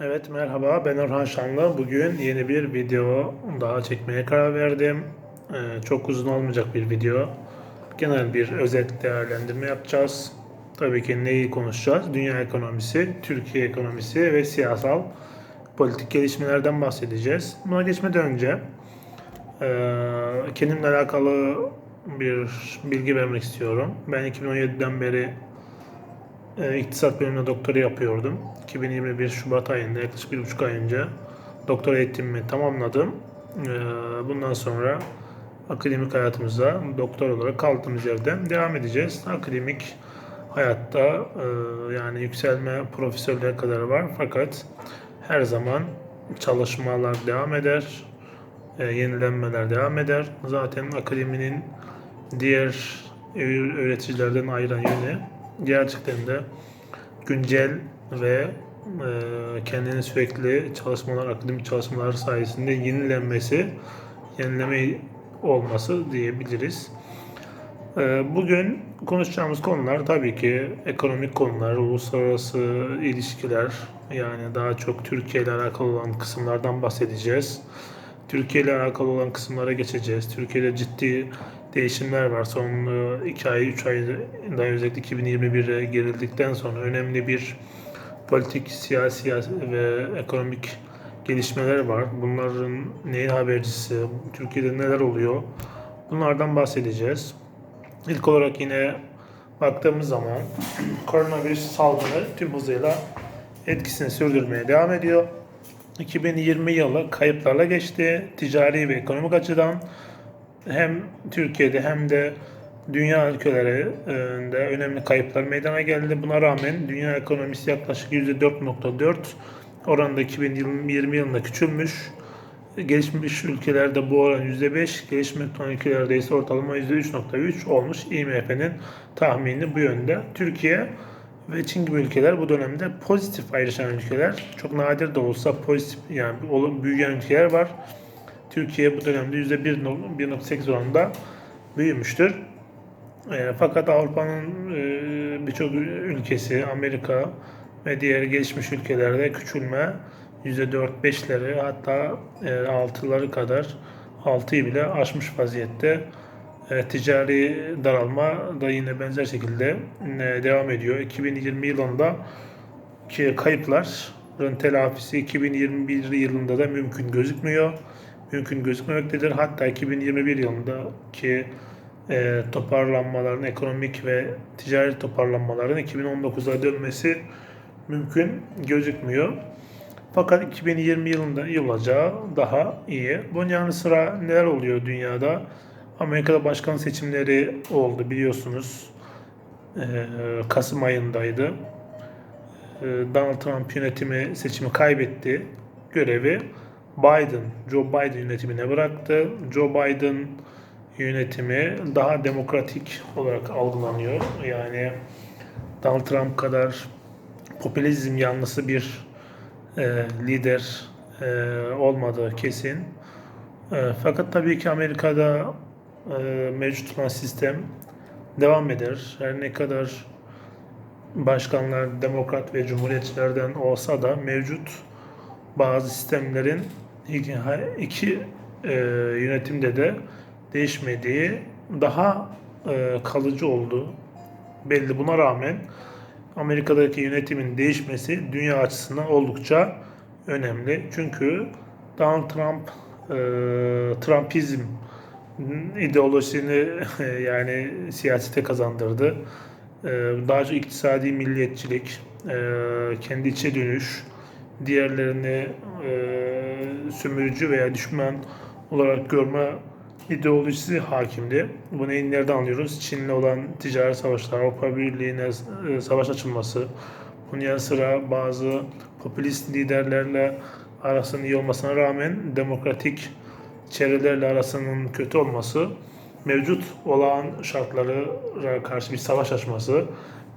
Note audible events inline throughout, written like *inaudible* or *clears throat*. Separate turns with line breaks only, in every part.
Evet merhaba ben Orhan Şanlı. Bugün yeni bir video daha çekmeye karar verdim. Ee, çok uzun olmayacak bir video. Genel bir özet değerlendirme yapacağız. Tabii ki neyi konuşacağız? Dünya ekonomisi, Türkiye ekonomisi ve siyasal politik gelişmelerden bahsedeceğiz. Buna geçmeden önce e, kendimle alakalı bir bilgi vermek istiyorum. Ben 2017'den beri e, İktisat bölümünde doktora yapıyordum. 2021 Şubat ayında yaklaşık bir buçuk ay önce doktora eğitimimi tamamladım. E, bundan sonra akademik hayatımıza doktor olarak kaldığımız yerden devam edeceğiz. Akademik hayatta e, yani yükselme profesörlüğe kadar var fakat her zaman çalışmalar devam eder, e, yenilenmeler devam eder. Zaten akademinin diğer öğreticilerden ayıran yönü gerçekten de güncel ve e, kendini sürekli çalışmalar, akademik çalışmalar sayesinde yenilenmesi, yenileme olması diyebiliriz. E, bugün konuşacağımız konular tabii ki ekonomik konular, uluslararası ilişkiler, yani daha çok Türkiye ile alakalı olan kısımlardan bahsedeceğiz. Türkiye ile alakalı olan kısımlara geçeceğiz. Türkiye'de ciddi değişimler var. Son 2 ay, 3 ayda özellikle 2021'e girildikten sonra önemli bir politik, siyasi ve ekonomik gelişmeler var. Bunların neyin habercisi, Türkiye'de neler oluyor? Bunlardan bahsedeceğiz. İlk olarak yine baktığımız zaman koronavirüs salgını tüm hızıyla etkisini sürdürmeye devam ediyor. 2020 yılı kayıplarla geçti. Ticari ve ekonomik açıdan hem Türkiye'de hem de dünya ülkelerinde önemli kayıplar meydana geldi. Buna rağmen dünya ekonomisi yaklaşık %4.4 oranında 2020 yılında küçülmüş. Gelişmiş ülkelerde bu oran %5, gelişmekte olan ülkelerde ise ortalama %3.3 olmuş. IMF'nin tahmini bu yönde. Türkiye ve Çin gibi ülkeler bu dönemde pozitif ayrışan ülkeler. Çok nadir de olsa pozitif yani büyüyen ülkeler var. Türkiye bu dönemde %1.8 oranında büyümüştür. E, fakat Avrupa'nın e, birçok ülkesi, Amerika ve diğer gelişmiş ülkelerde küçülme %4-5'leri hatta e, 6'ları kadar 6'yı bile aşmış vaziyette. E, ticari daralma da yine benzer şekilde e, devam ediyor. 2020 yılında ki kayıpların telafisi 2021 yılında da mümkün gözükmüyor. Mümkün gözükmemektedir. Hatta 2021 yılındaki e, toparlanmaların, ekonomik ve ticari toparlanmaların 2019'a dönmesi mümkün gözükmüyor. Fakat 2020 yılında iyi olacağı daha iyi. Bunun yanı sıra neler oluyor dünyada? Amerika'da başkan seçimleri oldu biliyorsunuz. Ee, Kasım ayındaydı. Ee, Donald Trump yönetimi seçimi kaybetti. Görevi Biden, Joe Biden yönetimine bıraktı. Joe Biden yönetimi daha demokratik olarak algılanıyor. Yani Donald Trump kadar popülizm yanlısı bir e, lider e, olmadığı kesin. E, fakat tabii ki Amerika'da e, mevcut olan sistem devam eder. Her ne kadar başkanlar demokrat ve cumhuriyetçilerden olsa da mevcut bazı sistemlerin iki, iki e, yönetimde de değişmediği daha e, kalıcı oldu. Belli buna rağmen Amerika'daki yönetimin değişmesi dünya açısından oldukça önemli. Çünkü Donald Trump e, Trumpizm ideolojisini *laughs* yani siyasete kazandırdı. E, daha çok iktisadi milliyetçilik, e, kendi içe dönüş, diğerlerini e, sömürücü veya düşman olarak görme ideolojisi hakimdi. Bunu nereden anlıyoruz? Çin'le olan ticari savaşlar, Avrupa Birliği'ne e, savaş açılması, bunun yanı sıra bazı popülist liderlerle arasının iyi olmasına rağmen demokratik çevrelerle arasının kötü olması, mevcut olan şartlara karşı bir savaş açması,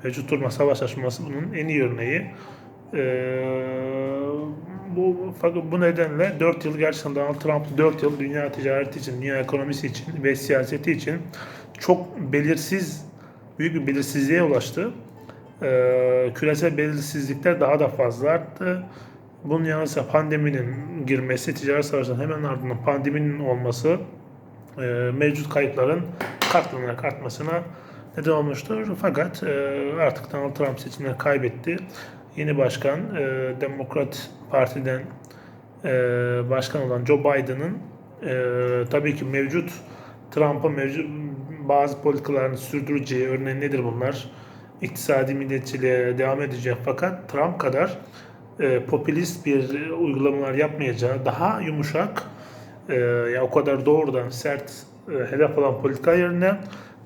mevcut durma savaş açması bunun en iyi örneği. Ee, bu bu nedenle 4 yıl gerçekten Donald Trump 4 yıl dünya ticareti için, dünya ekonomisi için ve siyaseti için çok belirsiz, büyük bir belirsizliğe ulaştı. Ee, küresel belirsizlikler daha da fazla arttı. Bunun yanı sıra pandeminin girmesi, ticaret savaşının hemen ardından pandeminin olması e, mevcut kayıpların katlanarak artmasına neden olmuştur. Fakat e, artık Donald Trump seçimleri kaybetti. Yeni başkan e, Demokrat Parti'den e, başkan olan Joe Biden'ın e, tabii ki mevcut Trump'a mevcut bazı politikalarını sürdüreceği örneğin nedir bunlar? İktisadi milliyetçiliğe devam edecek fakat Trump kadar e, popülist bir uygulamalar yapmayacağı daha yumuşak e, ya o kadar doğrudan sert e, hedef olan politika yerine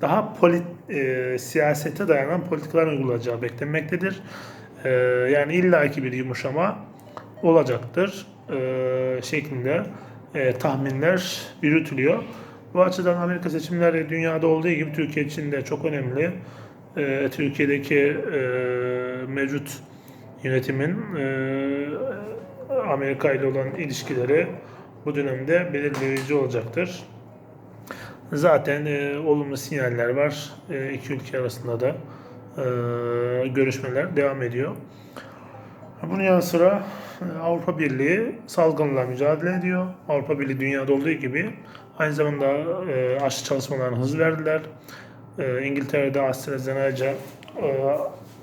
daha polit, e, siyasete dayanan politikalar uygulayacağı beklenmektedir. E, yani illaki bir yumuşama olacaktır e, şeklinde e, tahminler yürütülüyor. Bu açıdan Amerika seçimleri dünyada olduğu gibi Türkiye için de çok önemli. E, Türkiye'deki e, mevcut yönetimin e, Amerika ile olan ilişkileri bu dönemde belirleyici olacaktır. Zaten e, olumlu sinyaller var. E, iki ülke arasında da e, görüşmeler devam ediyor. Bunun yanı sıra e, Avrupa Birliği salgınla mücadele ediyor. Avrupa Birliği dünyada olduğu gibi aynı zamanda e, aşı çalışmalarına hız verdiler. E, İngiltere'de AstraZeneca e,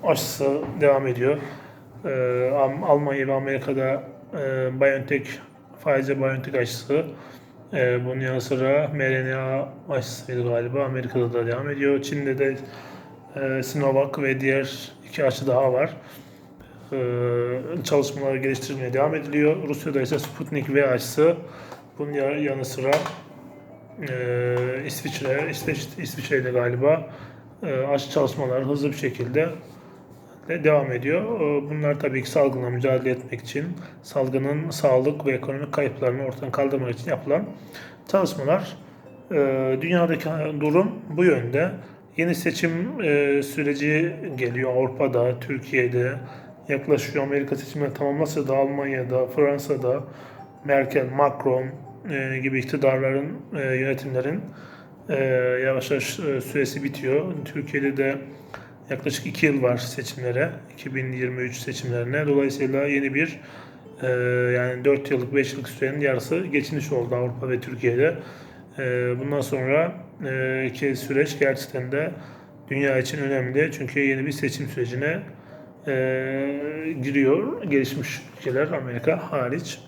aşısı devam ediyor. E, Am- Almanya ve Amerika'da e, BioNTech, Pfizer-BioNTech aşısı e, bunun yanı sıra mRNA aşısıydı galiba. Amerika'da da devam ediyor. Çin'de de e, Sinovac ve diğer iki aşı daha var. E, çalışmalar geliştirilmeye devam ediliyor. Rusya'da ise Sputnik V aşısı. Bunun ya- yanı sıra e, İsviçre, İsveç, İsviçre'de galiba e, aşı çalışmalar hızlı bir şekilde de devam ediyor. E, Bunlar tabii ki salgınla mücadele etmek için, salgının sağlık ve ekonomik kayıplarını ortadan kaldırmak için yapılan çalışmalar. E, Dünyadaki durum bu yönde. Yeni seçim e, süreci geliyor Avrupa'da, Türkiye'de yaklaşıyor. Amerika seçimleri tamamlasa da Almanya'da, Fransa'da Merkel, Macron e, gibi iktidarların, e, yönetimlerin yavaş yavaş süresi bitiyor. Türkiye'de de yaklaşık 2 yıl var seçimlere, 2023 seçimlerine. Dolayısıyla yeni bir e, yani 4 yıllık, 5 yıllık sürenin yarısı geçmiş oldu Avrupa ve Türkiye'de. E, bundan sonra e, iki süreç gerçekten de dünya için önemli. Çünkü yeni bir seçim sürecine e, giriyor. Gelişmiş ülkeler, Amerika hariç.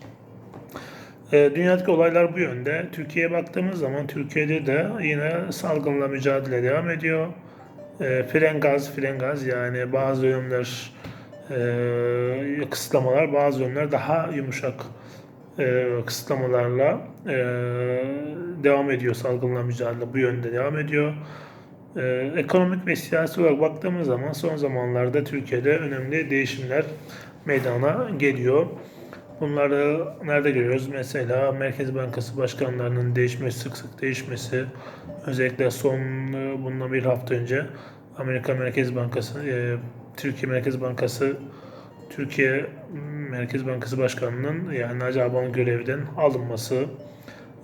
E, dünyadaki olaylar bu yönde. Türkiye'ye baktığımız zaman Türkiye'de de yine salgınla mücadele devam ediyor. E, fren gaz, fren gaz yani bazı dönemler e, kısıtlamalar, bazı dönemler daha yumuşak e, kısıtlamalarla e, devam ediyor salgınla mücadele bu yönde devam ediyor. E, ekonomik ve siyasi olarak baktığımız zaman son zamanlarda Türkiye'de önemli değişimler meydana geliyor. Bunları nerede görüyoruz? Mesela Merkez Bankası başkanlarının değişmesi, sık sık değişmesi. Özellikle son e, bundan bir hafta önce Amerika Merkez Bankası, e, Türkiye Merkez Bankası, Türkiye Merkez Bankası Başkanı'nın yani Naci Ağbal'ın görevden alınması,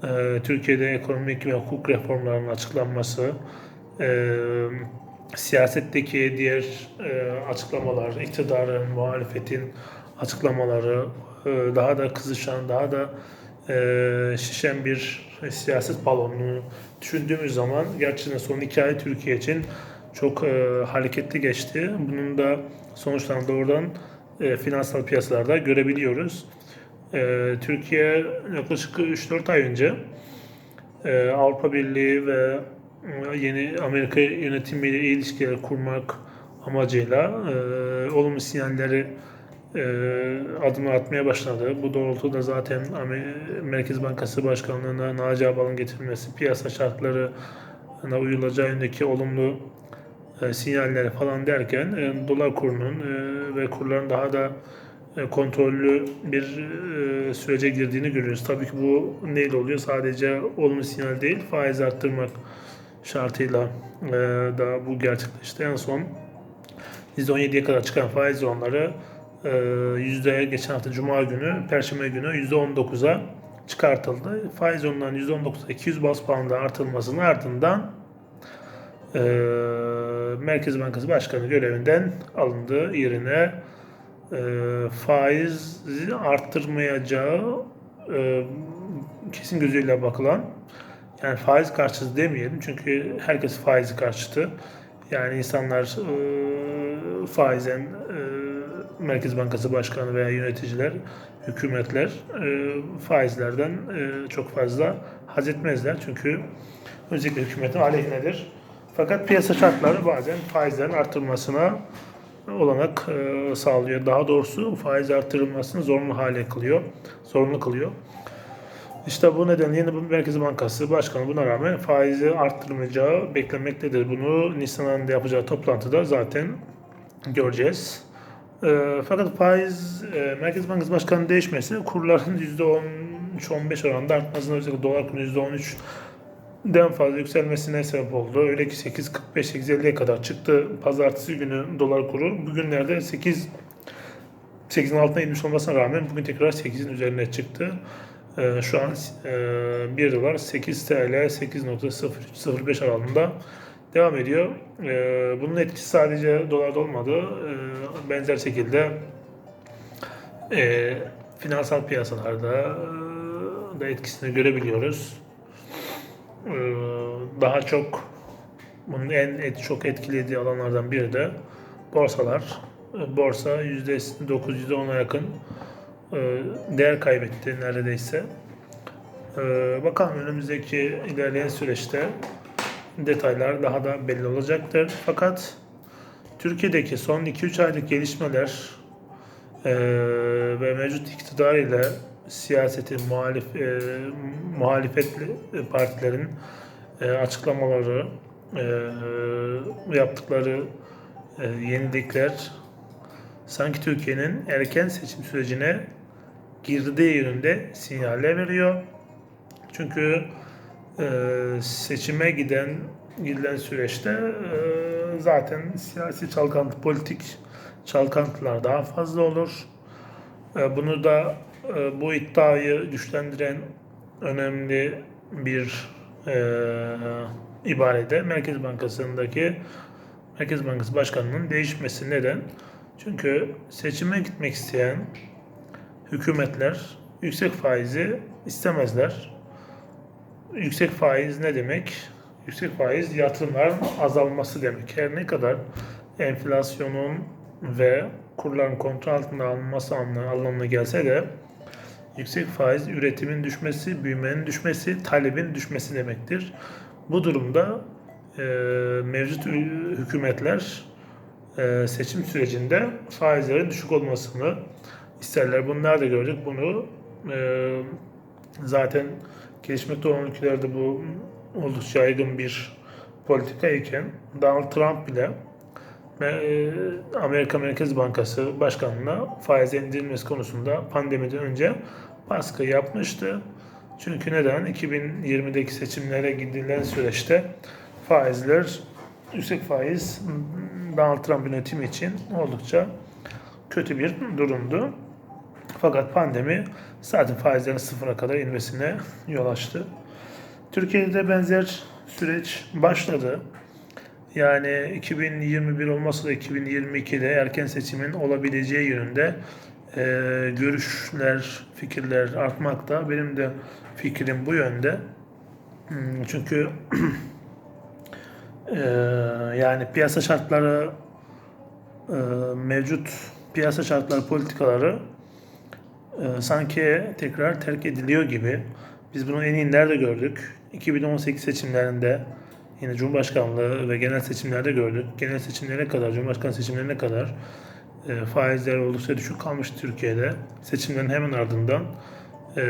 e, Türkiye'de ekonomik ve hukuk reformlarının açıklanması, e, siyasetteki diğer e, açıklamalar, iktidarın, muhalefetin açıklamaları, daha da kızışan, daha da e, şişen bir siyaset balonunu düşündüğümüz zaman gerçekten son iki ay Türkiye için çok e, hareketli geçti. Bunun da sonuçlarını doğrudan e, finansal piyasalarda görebiliyoruz. E, Türkiye yaklaşık 3-4 ay önce e, Avrupa Birliği ve e, yeni Amerika yönetimiyle ilişkiler kurmak amacıyla e, olumlu sinyalleri e, adımlar atmaya başladı. Bu doğrultuda zaten Merkez Bankası Başkanlığı'na Naci Ağbal'ın getirilmesi, piyasa şartlarına uyulacağı yönündeki olumlu e, sinyalleri falan derken e, dolar kurunun e, ve kurların daha da kontrollü bir sürece girdiğini görüyoruz. Tabii ki bu neyle oluyor? Sadece olumlu sinyal değil, faiz arttırmak şartıyla da bu gerçekleşti. En son %17'ye kadar çıkan faiz oranları yüzde geçen hafta Cuma günü, Perşembe günü %19'a çıkartıldı. Faiz oranlarının %19'a 200 bas puanda artırılmasının ardından e, Merkez Bankası Başkanı görevinden alındı. Yerine e, faizi arttırmayacağı e, kesin gözüyle bakılan yani faiz karşıtı demeyelim çünkü herkes faizi karşıtı. Yani insanlar e, faizen e, Merkez Bankası Başkanı veya yöneticiler, hükümetler e, faizlerden e, çok fazla haz etmezler. Çünkü özellikle hükümetin aleyhinedir. Fakat piyasa şartları bazen faizlerin artırılmasına olanak e, sağlıyor. Daha doğrusu faiz artırılmasını zorunlu hale kılıyor. Zorunlu kılıyor. İşte bu nedenle yeni Merkez Bankası Başkanı buna rağmen faizi arttırmayacağı beklenmektedir. Bunu Nisan ayında yapacağı toplantıda zaten göreceğiz. E, fakat faiz e, Merkez Bankası Başkanı değişmesi kurların %13-15 oranında artmasına özellikle dolar kuru %13 den fazla yükselmesine sebep oldu. Öyle ki 8.45-8.50'ye kadar çıktı. Pazartesi günü dolar kuru. Bugünlerde 8 8'in altına inmiş olmasına rağmen bugün tekrar 8'in üzerine çıktı. Ee, şu an e, 1 dolar 8 TL 8.05 aralığında devam ediyor. Ee, bunun etkisi sadece dolarda olmadı. Ee, benzer şekilde e, finansal piyasalarda e, da etkisini görebiliyoruz. Ee, daha çok bunun en et, çok etkilediği alanlardan biri de borsalar. Borsa %9, %10'a yakın e, değer kaybetti neredeyse. Bakalım önümüzdeki ilerleyen süreçte detaylar daha da belli olacaktır. Fakat Türkiye'deki son 2-3 aylık gelişmeler e, ve mevcut iktidar ile siyaseti muhalif e, muhalefetli partilerin e, açıklamaları e, yaptıkları e, yenilikler sanki Türkiye'nin erken seçim sürecine girdiği yönünde sinyaller veriyor. Çünkü e, seçime giden gidilen süreçte e, zaten siyasi çalkantı, politik çalkantılar daha fazla olur. E, bunu da e, bu iddiayı güçlendiren önemli bir e, ibarede Merkez Bankası'ndaki Merkez Bankası Başkanı'nın değişmesi neden? Çünkü seçime gitmek isteyen hükümetler yüksek faizi istemezler. Yüksek faiz ne demek? Yüksek faiz yatırımların azalması demek. Her ne kadar enflasyonun ve kurların kontrol altına alınması anlamına gelse de yüksek faiz üretimin düşmesi, büyümenin düşmesi, talebin düşmesi demektir. Bu durumda e, mevcut hükümetler e, seçim sürecinde faizlerin düşük olmasını isterler. Bunlar da gördük. Bunu e, zaten gelişmekte olan ülkelerde bu oldukça yaygın bir politika iken Donald Trump bile e, Amerika Merkez Bankası Başkanı'na faiz indirilmesi konusunda pandemiden önce baskı yapmıştı. Çünkü neden? 2020'deki seçimlere gidilen süreçte faizler, yüksek faiz Donald Trump yönetimi için oldukça kötü bir durumdu. Fakat pandemi zaten faizlerin sıfıra kadar inmesine yol açtı. Türkiye'de de benzer süreç başladı. Yani 2021 olmasa da 2022'de erken seçimin olabileceği yönünde e, görüşler, fikirler artmakta. Benim de fikrim bu yönde. Hmm, Çünkü *clears throat* e, yani piyasa şartları e, mevcut piyasa şartları politikaları e, sanki tekrar terk ediliyor gibi. Biz bunu en iyi nerede gördük? 2018 seçimlerinde yine Cumhurbaşkanlığı ve genel seçimlerde gördük. Genel seçimlere kadar, Cumhurbaşkanı seçimlerine kadar e, faizler oldukça düşük kalmış Türkiye'de. Seçimlerin hemen ardından e,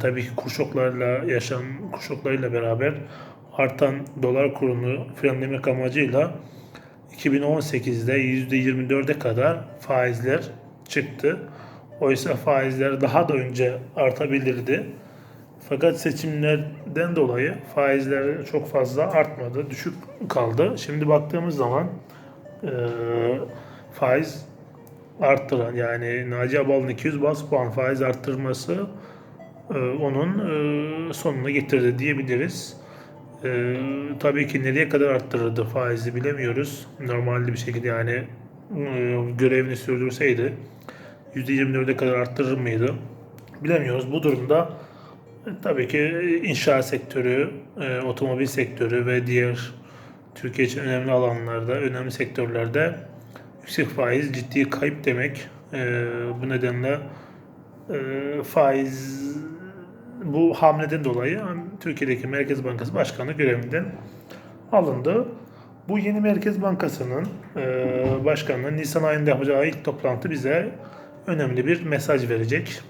tabii ki kur şoklarla, yaşam kur şoklarıyla beraber artan dolar kurunu frenlemek amacıyla 2018'de %24'e kadar faizler çıktı. Oysa faizler daha da önce artabilirdi. Fakat seçimlerden dolayı faizler çok fazla artmadı, düşük kaldı. Şimdi baktığımız zaman e, faiz arttıran yani Naci Abal'ın 200 bas puan faiz arttırması e, onun e, sonuna getirdi diyebiliriz. E, tabii ki nereye kadar arttırırdı faizi bilemiyoruz. Normalde bir şekilde yani e, görevini sürdürseydi %24'e kadar arttırır mıydı? Bilemiyoruz. Bu durumda e, tabii ki inşaat sektörü, e, otomobil sektörü ve diğer Türkiye için önemli alanlarda, önemli sektörlerde yüksek faiz ciddi kayıp demek. E, bu nedenle e, faiz bu hamleden dolayı Türkiye'deki Merkez Bankası Başkanı görevinden alındı. Bu yeni Merkez Bankası'nın e, başkanının Nisan ayında yapacağı ilk toplantı bize önemli bir mesaj verecek.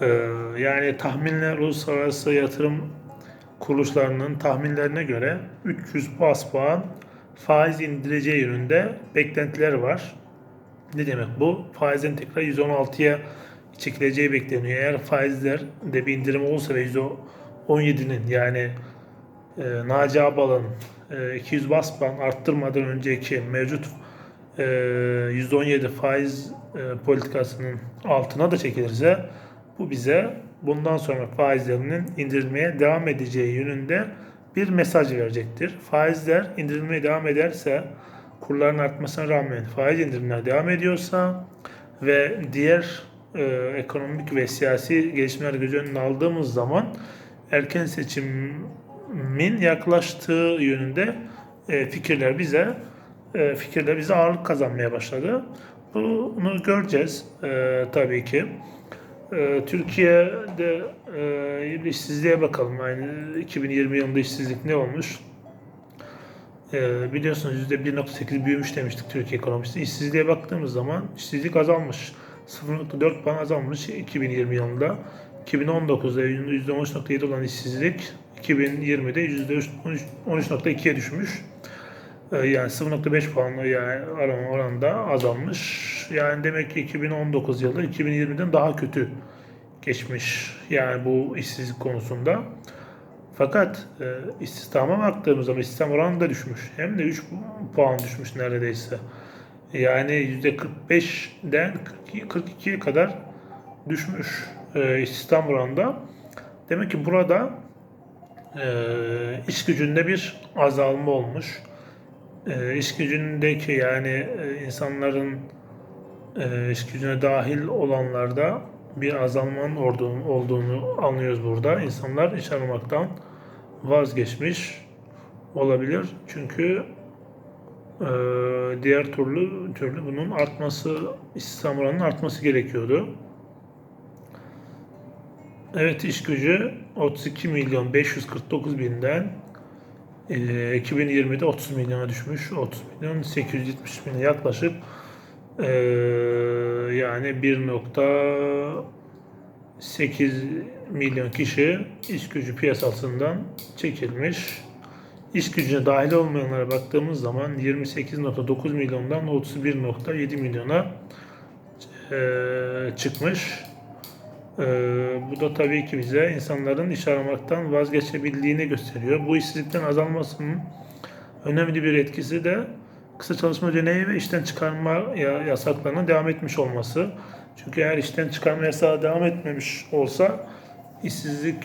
E, yani tahminler uluslararası yatırım kuruluşlarının tahminlerine göre 300 bas puan faiz indireceği yönünde beklentiler var. Ne demek bu? Faizin tekrar 116'ya çekileceği bekleniyor. Eğer faizler de bir indirim olursa ve 117'nin yani e, Naci Abal'ın e, 200 bas puan arttırmadan önceki mevcut %17 faiz e, politikasının altına da çekilirse bu bize bundan sonra faizlerinin indirilmeye devam edeceği yönünde bir mesaj verecektir. Faizler indirilmeye devam ederse kurların artmasına rağmen faiz indirimler devam ediyorsa ve diğer e, ekonomik ve siyasi gelişmeler göz önüne aldığımız zaman erken seçimin yaklaştığı yönünde e, fikirler bize e, bize ağırlık kazanmaya başladı. Bunu göreceğiz e, tabii ki. E, Türkiye'de e, işsizliğe bakalım. Yani 2020 yılında işsizlik ne olmuş? E, biliyorsunuz %1.8 büyümüş demiştik Türkiye ekonomisi. İşsizliğe baktığımız zaman işsizlik azalmış. 0.4 puan azalmış 2020 yılında. 2019'da %13.7 olan işsizlik 2020'de %13.2'ye düşmüş. Ee, yani 0.5 puanlı yani arama oranında azalmış. Yani demek ki 2019 yılı 2020'den daha kötü geçmiş. Yani bu işsizlik konusunda. Fakat e, istihdama baktığımız zaman istihdam oranı da düşmüş. Hem de 3 puan düşmüş neredeyse. Yani %45'den 42'ye kadar düşmüş e, istihdam oranında. Demek ki burada e, iş gücünde bir azalma olmuş. E, iş gücündeki yani e, insanların e, iş gücüne dahil olanlarda bir azalmanın olduğunu, olduğunu anlıyoruz burada. İnsanlar iş aramaktan vazgeçmiş olabilir. Çünkü ee, diğer türlü türlü bunun artması, istihdam oranının artması gerekiyordu. Evet iş gücü 32 milyon 549 binden e, 2020'de 30 milyona düşmüş. 30 milyon 870 bine yaklaşık e, yani 1.8 milyon kişi iş gücü piyasasından çekilmiş iş gücüne dahil olmayanlara baktığımız zaman 28.9 milyondan 31.7 milyona e, çıkmış. E, bu da tabii ki bize insanların iş aramaktan vazgeçebildiğini gösteriyor. Bu işsizlikten azalmasının önemli bir etkisi de kısa çalışma deneyi ve işten çıkarma yasaklarının devam etmiş olması. Çünkü eğer işten çıkarma yasağı devam etmemiş olsa işsizlik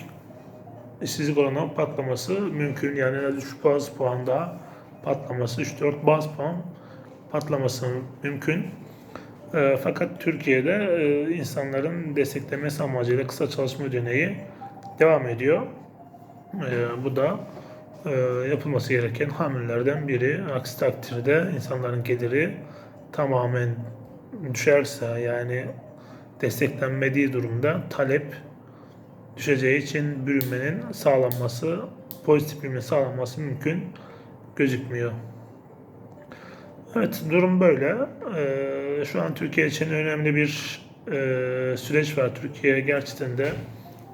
işsizlik oranının patlaması mümkün. Yani en az 3 baz puan daha patlaması, 3-4 baz puan patlaması mümkün. E, fakat Türkiye'de e, insanların desteklemesi amacıyla kısa çalışma ödeneği devam ediyor. E, bu da e, yapılması gereken hamlelerden biri. Aksi takdirde insanların geliri tamamen düşerse yani desteklenmediği durumda talep düşeceği için bürünmenin sağlanması, pozitif bürünme sağlanması mümkün gözükmüyor. Evet durum böyle. Ee, şu an Türkiye için önemli bir e, süreç var. Türkiye gerçekten de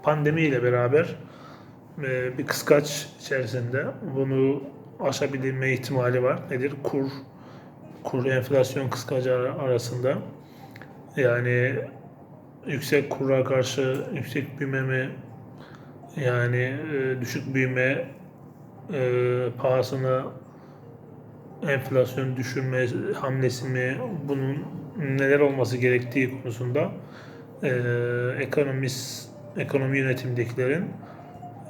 pandemiyle beraber e, bir kıskaç içerisinde bunu aşabilme ihtimali var. Nedir? Kur, kur enflasyon kıskacı arasında. Yani yüksek kura karşı yüksek büyüme mi yani e, düşük büyüme e, pahasına enflasyon düşürme hamlesi mi bunun neler olması gerektiği konusunda e, ekonomist ekonomi yönetimdekilerin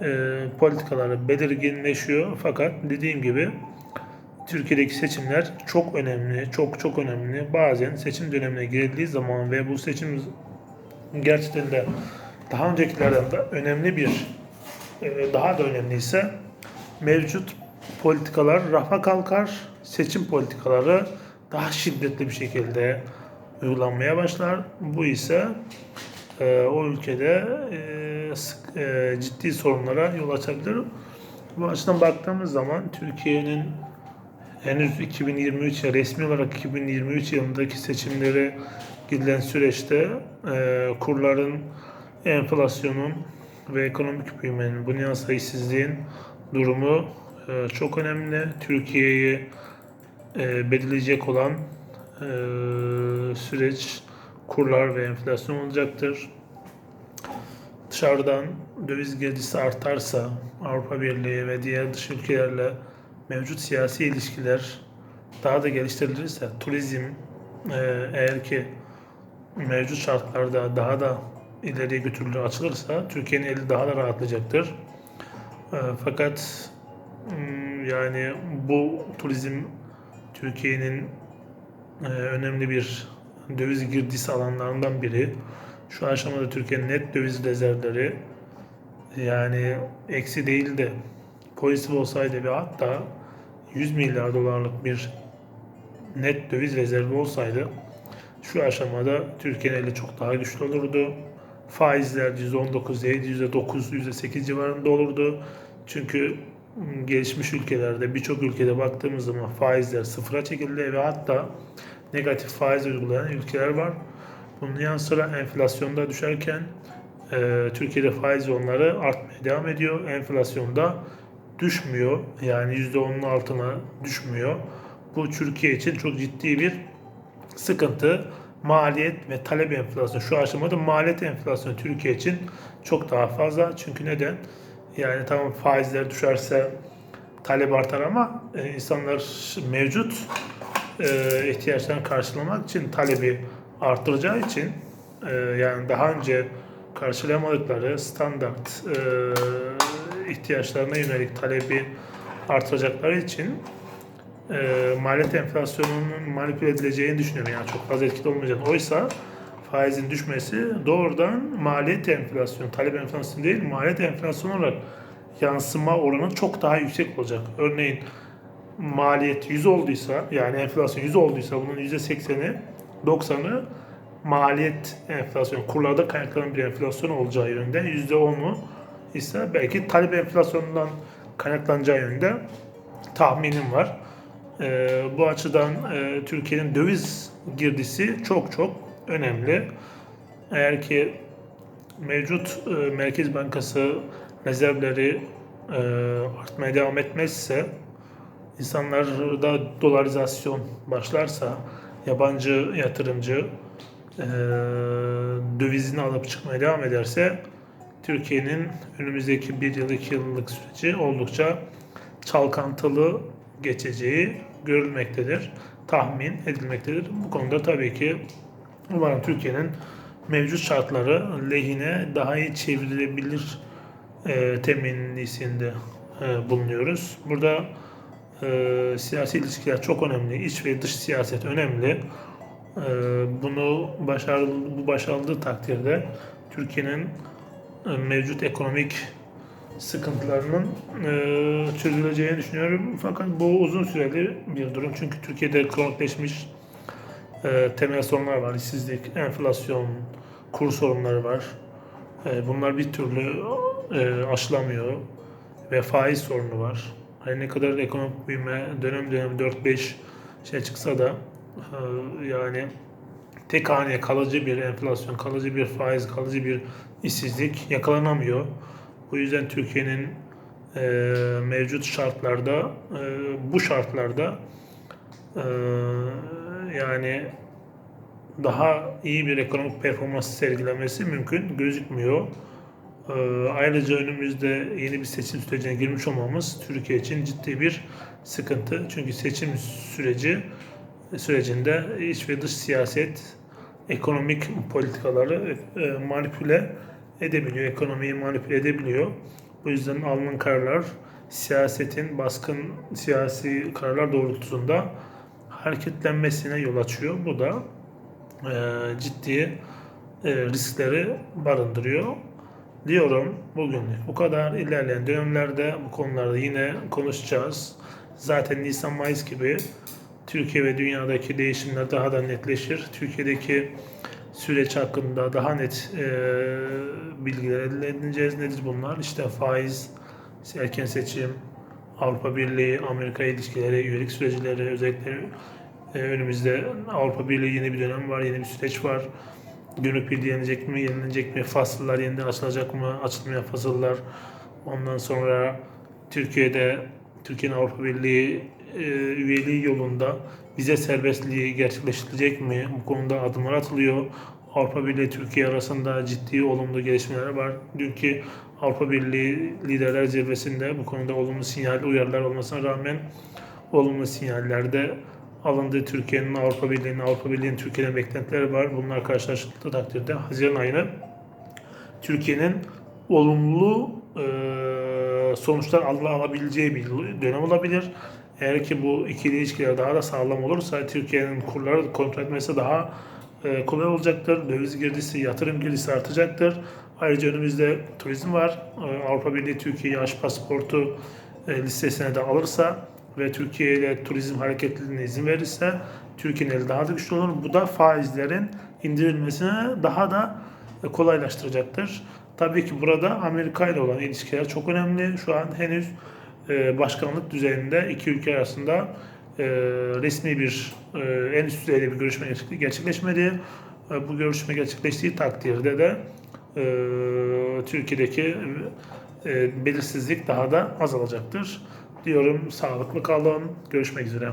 e, politikaları belirginleşiyor fakat dediğim gibi Türkiye'deki seçimler çok önemli, çok çok önemli. Bazen seçim dönemine girildiği zaman ve bu seçim gerçekten de daha öncekilerden de önemli bir, e, daha da önemliyse mevcut politikalar rafa kalkar, seçim politikaları daha şiddetli bir şekilde uygulanmaya başlar. Bu ise e, o ülkede e, sık- e, ciddi sorunlara yol açabilir. Bu açıdan baktığımız zaman Türkiye'nin henüz 2023 ya resmi olarak 2023 yılındaki seçimlere gidilen süreçte e, kurların, enflasyonun ve ekonomik büyümenin, bunun yanı sıra işsizliğin durumu e, çok önemli. Türkiye'yi e, belirleyecek olan e, süreç kurlar ve enflasyon olacaktır. Dışarıdan döviz girdisi artarsa Avrupa Birliği ve diğer dış ülkelerle mevcut siyasi ilişkiler daha da geliştirilirse turizm e, eğer ki mevcut şartlarda daha da ileriye götürülür açılırsa Türkiye'nin eli daha da rahatlayacaktır. E, fakat m, yani bu turizm Türkiye'nin e, önemli bir döviz girdisi alanlarından biri. Şu aşamada Türkiye'nin net döviz rezervleri yani eksi değil de pozitif olsaydı ve hatta 100 milyar dolarlık bir net döviz rezervi olsaydı şu aşamada Türkiye'nin eli çok daha güçlü olurdu. Faizler %19 değil %9, %8 civarında olurdu. Çünkü gelişmiş ülkelerde birçok ülkede baktığımız zaman faizler sıfıra çekildi ve hatta negatif faiz uygulayan ülkeler var. Bunun yanı sıra enflasyonda düşerken e, Türkiye'de faiz oranları artmaya devam ediyor. Enflasyonda düşmüyor. Yani %10'un altına düşmüyor. Bu Türkiye için çok ciddi bir sıkıntı. Maliyet ve talep enflasyonu. Şu aşamada maliyet enflasyonu Türkiye için çok daha fazla. Çünkü neden? Yani tamam faizler düşerse talep artar ama e, insanlar mevcut e, ihtiyaçlarını karşılamak için talebi arttıracağı için e, yani daha önce karşılayamadıkları standart e, ihtiyaçlarına yönelik talebi artıracakları için e, maliyet enflasyonunun manipüle edileceğini düşünüyorum. Yani çok fazla etkili olmayacak. Oysa faizin düşmesi doğrudan maliyet enflasyonu, talep enflasyonu değil, maliyet enflasyonu olarak yansıma oranı çok daha yüksek olacak. Örneğin maliyet 100 olduysa yani enflasyon 100 olduysa bunun %80'i 90'ı maliyet enflasyonu kurlarda kaynaklanan bir enflasyon olacağı yönde %10'u ise belki talep enflasyonundan kaynaklanacağı yönde tahminim var. Ee, bu açıdan e, Türkiye'nin döviz girdisi çok çok önemli. Eğer ki mevcut e, Merkez Bankası rezervleri e, artmaya devam etmezse insanlarda dolarizasyon başlarsa yabancı yatırımcı e, dövizini alıp çıkmaya devam ederse Türkiye'nin önümüzdeki bir yıl iki yıllık süreci oldukça çalkantılı geçeceği görülmektedir. Tahmin edilmektedir. Bu konuda tabii ki umarım Türkiye'nin mevcut şartları lehine daha iyi çevrilebilir e, temennisinde e, bulunuyoruz. Burada e, siyasi ilişkiler çok önemli. İç ve dış siyaset önemli. E, bunu başarılı, bu başarıldığı takdirde Türkiye'nin e, mevcut ekonomik sıkıntılarının e, çözüleceğini düşünüyorum. Fakat bu uzun süreli bir durum. Çünkü Türkiye'de kronikleşmiş e, temel sorunlar var. İşsizlik, enflasyon, kur sorunları var. E, bunlar bir türlü e, aşılamıyor ve faiz sorunu var. Her ne kadar ekonomik büyüme dönem dönem 4-5 şey çıksa da e, yani tek haneye kalıcı bir enflasyon, kalıcı bir faiz, kalıcı bir işsizlik yakalanamıyor. Bu yüzden Türkiye'nin e, mevcut şartlarda, e, bu şartlarda e, yani daha iyi bir ekonomik performans sergilemesi mümkün gözükmüyor. E, ayrıca önümüzde yeni bir seçim sürecine girmiş olmamız Türkiye için ciddi bir sıkıntı. Çünkü seçim süreci sürecinde iç ve dış siyaset, ekonomik politikaları e, manipüle edebiliyor, ekonomiyi manipüle edebiliyor. Bu yüzden alınan kararlar siyasetin baskın siyasi kararlar doğrultusunda hareketlenmesine yol açıyor. Bu da e, ciddi e, riskleri barındırıyor diyorum. Bugünlük bu kadar. İlerleyen dönemlerde bu konularda yine konuşacağız. Zaten Nisan-Mayıs gibi Türkiye ve dünyadaki değişimler daha da netleşir. Türkiye'deki süreç hakkında daha net e, bilgiler elde edeceğiz. Nedir bunlar? İşte faiz, erken seçim, Avrupa Birliği, Amerika ilişkileri, üyelik süreçleri, özellikle e, önümüzde Avrupa Birliği yeni bir dönem var, yeni bir süreç var. Gümrük Birliği yenilecek mi, yenilecek mi, fasıllar yeniden açılacak mı, açılmayan fasıllar. Ondan sonra Türkiye'de, Türkiye'nin Avrupa Birliği e, üyeliği yolunda vize serbestliği gerçekleştirilecek mi? Bu konuda adımlar atılıyor. Avrupa Birliği Türkiye arasında ciddi olumlu gelişmeler var. Dünkü Avrupa Birliği Liderler Zirvesi'nde bu konuda olumlu sinyal, uyarılar olmasına rağmen olumlu sinyallerde alındığı Türkiye'nin Avrupa Birliği'nin Avrupa Birliği'nin Türkiye'den beklentileri var. Bunlar karşılaştığı takdirde Haziran ayını Türkiye'nin olumlu e, sonuçlar al- alabileceği bir dönem olabilir. Eğer ki bu ikili ilişkiler daha da sağlam olursa Türkiye'nin kurları kontrol etmesi daha e, kolay olacaktır. Döviz girdisi, yatırım girdisi artacaktır. Ayrıca önümüzde turizm var. E, Avrupa Birliği Türkiye'yi aş pasaportu e, listesine de alırsa ve Türkiye ile turizm hareketliliğine izin verirse Türkiye'nin eli daha da güçlü olur. Bu da faizlerin indirilmesine daha da kolaylaştıracaktır. Tabii ki burada Amerika ile olan ilişkiler çok önemli. Şu an henüz e, başkanlık düzeyinde iki ülke arasında e, resmi bir e, en üst düzeyde bir görüşme gerçekleşmedi. E, bu görüşme gerçekleştiği takdirde de e, Türkiye'deki e, belirsizlik daha da azalacaktır. Diyorum sağlıklı kalın. Görüşmek üzere.